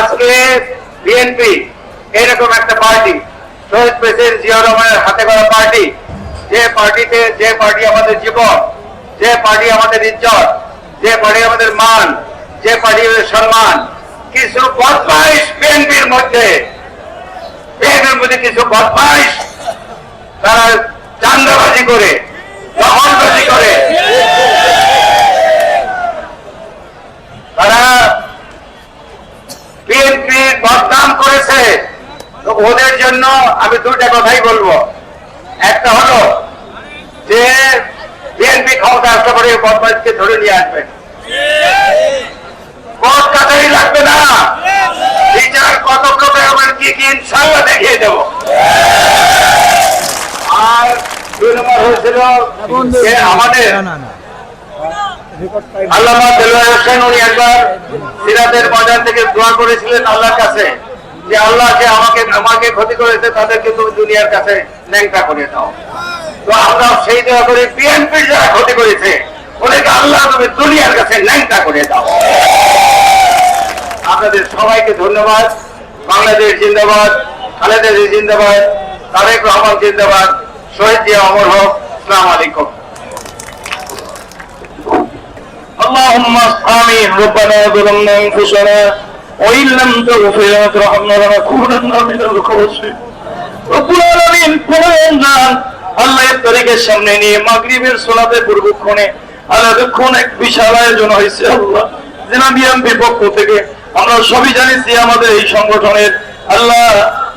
আজকে বিএনপি এরকম একটা পার্টি, শহীদ প্রেসিডেন্ট জিয়া রহমানের হাতে করা পার্টি, যে পার্টিতে, যে পার্টি আমাদের জীবন, যে পার্টি আমাদের ইজ্জত, যে পার্টি আমাদের মান, যে পার্টি আমাদের সম্মান, কিছু বদমাইশ বিএনপির মধ্যে। বিএনপির মধ্যে কিছু বদমাইশ, তারা চান্দাবাজি করে দখলবাজি করে তারা বিএনপির বদনাম করেছে তো ওদের জন্য আমি দুইটা কথাই বলব। একটা হলো যে বিএনপি ক্ষমতা আসতে পারে বদমাইশকে ধরে নিয়ে আসবেন কোর্ট কাটারি লাগবে না। বিচার কত প্রকার আমার কি কি ইনশাল্লাহ দেখিয়ে দেব। আর দুই নম্বর হয়েছিল যে আমাদের আল্লাহ হোসেন, উনি একবার সিরাতের বাজার থেকে দোয়া করেছিলেন আল্লাহর কাছে। যে আল্লাহ যে আমাকে আমাকে ক্ষতি করেছে তাদেরকে তুমি দুনিয়ার কাছে ন্যাংটা করে দাও তো আমরা সেই দোয়া করি বিএনপির যারা ক্ষতি করেছে ওদেরকে আল্লাহ তুমি দুনিয়ার কাছে ন্যাংটা করে দাও আপনাদের সবাইকে ধন্যবাদ বাংলাদেশ জিন্দাবাদ খালেদা জিয়া জিন্দাবাদ তারেক রহমান জিন্দাবাদ শহীদ জিয়া অমর হোক আসসালামু আলাইকুম اللهم آمين ربنا ظلمنا أنفسنا وإن لم تغفر لنا وترحمنا لنكونن من الخاسرين رب العالمين পরমজান আল্লাহ এর তারিখের সামনে নিয়ে মাগরিবের সোলাতে পূর্বক্ষণে আল্লাহ দেখুন এক বিশাল আয়োজন হয়েছে আল্লাহ জেনা বিএমপির পক্ষ থেকে আমরা সবই জানি যে আমাদের এই সংগঠনের আল্লাহ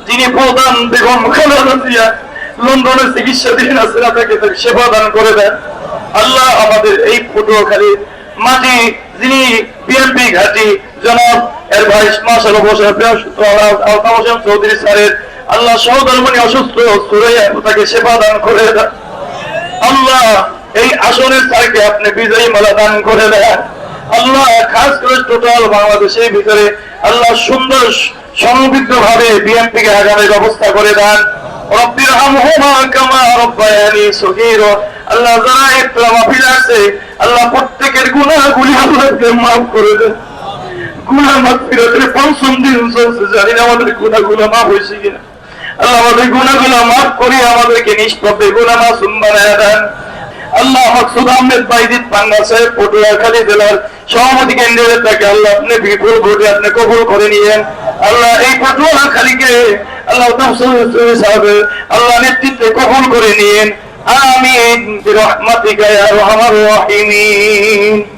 যিনি প্রধান বেগম খালেদা জিয়া লন্ডনের চিকিৎসাধীন আছে তাকে তাকে সেবা দান করে দেন আল্লাহ আমাদের এই পটুয়াখালী মাঝি যিনি বিএনপি ঘাটি জনাব এর ভাই মাসাল বসে আলতা হোসেন চৌধুরী স্যারের। আল্লাহ সহধর্মণী অসুস্থ তাকে সেবা দান করে দেন। আল্লাহ এই আসনের স্যারকে আপনি বিজয়ী মালা দান করে দেন। আল্লাহ খাস করে টোটাল বাংলাদেশের ভিতরে আল্লাহ সুন্দর সমৃদ্ধ ভাবে বিএনপি কে আগামের ব্যবস্থা করে দেন। আল্লাহ যারা ইসলাম মাহফিল আছে, আল্লাহ প্রত্যেকের গুনাহগুলি আল্লাহকে মাফ করে দেন। আল্লাহ আমাদের গুনাহগুলো মাফ আল্লাহ সভাপতি কেন্দ্রের তাকে আল্লাহ আপনি বিপুল ভোটে আপনি কবুল করে নিয়েন। আল্লাহ এই পটুয়াখালীকে আল্লাহ সাহেবের আল্লাহ নেতৃত্বে কবুল করে নিয়েন। আমিন, বিরহমাতিকা ইয়া আরহামার রাহিমিন।